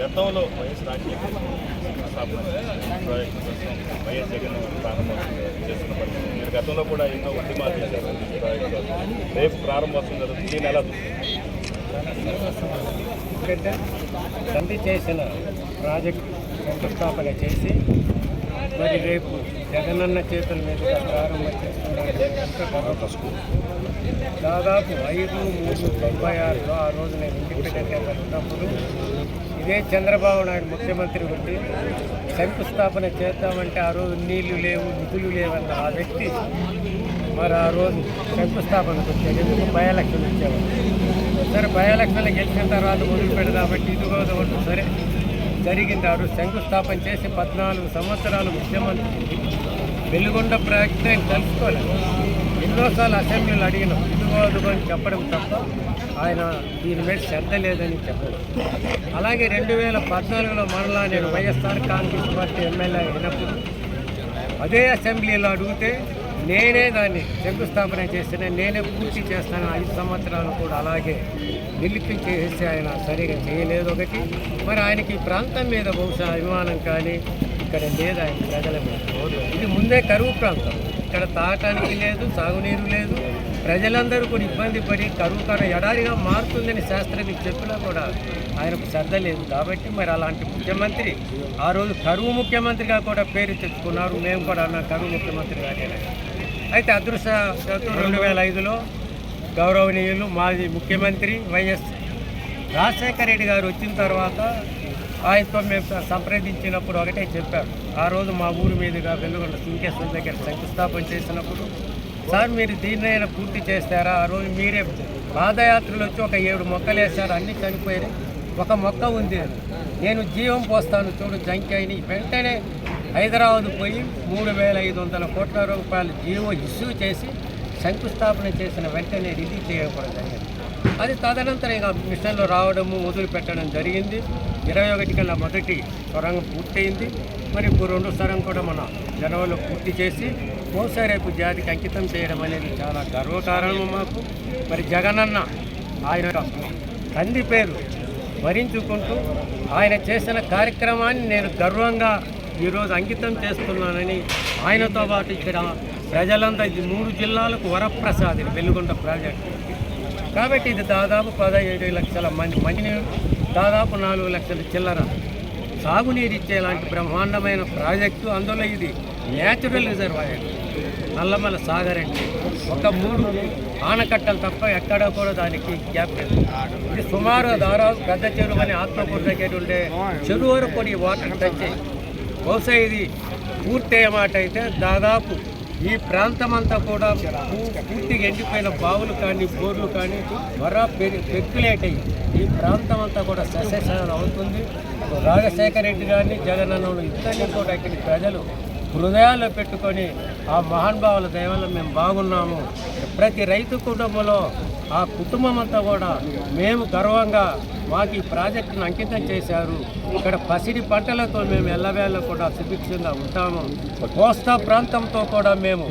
గతంలో Y S Rajasekhara project Y S Jagan ప్రారంభోత్సవం చేస్తున్న పరిస్థితి. మీరు గతంలో కూడా ఎన్నో ఉద్యమాలు చేశారు. ప్రాజెక్టు రేపు ప్రారంభోత్సవం జరుగుతుంది. దీన్ని ఎలా చూస్తుంది ఎందుకంటే తండ్రి చేసిన ప్రాజెక్ట్ శంకుస్థాపన చేసి మరి రేపు జగనన్న చేతుల మీదుగా ప్రారంభం చేస్తున్న దాదాపు ఐదు మూడు తొంభై ఆరులో ఆ రోజు నేను ఇండిపెండెంట్గా వచ్చినప్పుడు ఇదే చంద్రబాబు నాయుడు ముఖ్యమంత్రి ఉండి శంకుస్థాపన చేద్దామంటే ఆ రోజు నీళ్ళు లేవు నిధులు లేవన్న ఆ వ్యక్తి మరి ఆ రోజు శంకుస్థాపనకు వచ్చాడు. ఎందుకు? బై ఎలక్షన్ వచ్చేవాడు సరే బై ఎలక్షన్లో గెలిచిన తర్వాత మొదలు పెడదామంటే ఇదిగో ఒకటి సరే. జరిగింది శంకుస్థాపన చేసి పద్నాలుగు సంవత్సరాలు ఉద్యమం వెలుగొండ ప్రాజెక్ట్ ఆయన తెలుసుకోలేదు ఎన్నోసార్లు అసెంబ్లీలో అడిగినాం. ఇదిగో అని చెప్పడం తప్ప ఆయన దీని మీద శ్రద్ధ లేదని చెప్పారు అలాగే రెండు వేల పద్నాలుగులో మరలా నేను వైఎస్ఆర్ కాంగ్రెస్ పార్టీ ఎమ్మెల్యే అయినప్పుడు అదే అసెంబ్లీలో అడిగితే నేనే దాన్ని శంకుస్థాపన చేసిన నేనే పూర్తి చేస్తాను. ఐదు సంవత్సరాలు కూడా అలాగే నిలిపించేసి ఆయన సరిగా చేయలేదు ఒకటి. మరి ఆయనకి ఈ ప్రాంతం మీద బహుశా అభిమానం కానీ ఇక్కడ లేదు ఆయన ప్రజల మీద ఇది ముందే కరువు ప్రాంతం. ఇక్కడ తాగటానికి లేదు సాగునీరు లేదు. ప్రజలందరూ కూడా ఇబ్బంది పడి కరువు కర ఎడారిగా మారుతుందని శాస్త్రజ్ఞ చెప్పినా కూడా ఆయనకు శ్రద్ధ లేదు. కాబట్టి మరి అలాంటి ముఖ్యమంత్రి ఆ రోజు కరువు ముఖ్యమంత్రిగా కూడా పేరు తెచ్చుకున్నారు. మేము కూడా అన్న కరువు ముఖ్యమంత్రి కానే అయితే అదృష్ట రెండు వేల ఐదులో గౌరవనీయులు మాజీ ముఖ్యమంత్రి వైఎస్ రాజశేఖర రెడ్డి గారు వచ్చిన తర్వాత ఆయనతో మేము సంప్రదించినప్పుడు ఒకటే చెప్పారు. ఆ రోజు మా ఊరి మీదుగా వెలుగొండ సింకేశ్వర దగ్గర శంకుస్థాపన చేసినప్పుడు సార్ మీరు దీన్నైనా పూర్తి చేస్తారా? ఆ రోజు మీరే పాదయాత్రలు వచ్చి ఒక ఏడు మొక్కలు వేశారు అన్నీ చనిపోయాయి. ఒక మొక్క ఉంది నేను జీవం పోస్తాను చూడు జంకాయని వెంటనే హైదరాబాద్ పోయి మూడు వేల ఐదు వందల కోట్ల రూపాయలు జీవో ఇష్యూ చేసి శంకుస్థాపన చేసిన వెంటనే రిలీజ్ చేయకూడదు జరిగింది. అది తదనంతరం ఇక మిషన్లో రావడము మొదలు పెట్టడం జరిగింది. ఇరవై ఒకటి కన్నా మొదటి సొరంగం పూర్తయింది. మరి ఇప్పుడు రెండు సొరం కూడా మన జనవరిలో పూర్తి చేసి బహుశా రేపు జాతికి అంకితం చేయడం అనేది చాలా గర్వకారణం మాకు. మరి జగనన్న ఆయన తండ్రి పేరు భరించుకుంటూ ఆయన చేసిన కార్యక్రమాన్ని నేను గర్వంగా ఈరోజు అంకితం చేస్తున్నానని ఆయనతో పాటు ఇక్కడ ప్రజలంతా ఇది మూడు జిల్లాలకు వరప్రసాద్ వెలుగొండ ప్రాజెక్టు. కాబట్టి ఇది దాదాపు పదహేడు లక్షల మంది మంచినీరు దాదాపు నాలుగు లక్షల చిల్లర సాగునీరు ఇచ్చేలాంటి బ్రహ్మాండమైన ప్రాజెక్టు. అందులో ఇది న్యాచురల్ రిజర్వాయర్ నల్లమల సాగర్ అంటే ఒక మూడు ఆనకట్టలు తప్ప ఎక్కడా కూడా దానికి గ్యాప్ లేదు. ఇది సుమారు దాదాపు పెద్ద చెరువు అని ఆత్మకూరు దగ్గర ఉండే చెరువు వరకు కూడా ఈ వాటర్ టచ్ బహుశా ఇది పూర్తయ్యే మాట అయితే దాదాపు ఈ ప్రాంతం అంతా కూడా పూర్తిగా ఎండిపోయిన బావులు కానీ బోర్లు కానీ మరో పెక్యులేట్ అయ్యి ఈ ప్రాంతం అంతా కూడా సస్యశాలం అవుతుంది. రాజశేఖర రెడ్డి గారిని జగనన్నను ఇద్దరిని కూడా ఇక్కడి ప్రజలు హృదయాల్లో పెట్టుకొని ఆ మహానుభావుల దయవల్ల మేము బాగున్నాము. ప్రతి రైతు కుటుంబంలో ఆ కుటుంబం అంతా కూడా మేము గర్వంగా మాకు ఈ ప్రాజెక్టును అంకితం చేశారు. ఇక్కడ పసిడి పంటలతో మేము ఎల్లవేళ కూడా సుభిక్షంగా ఉంటాము. కోస్తా ప్రాంతంతో కూడా మేము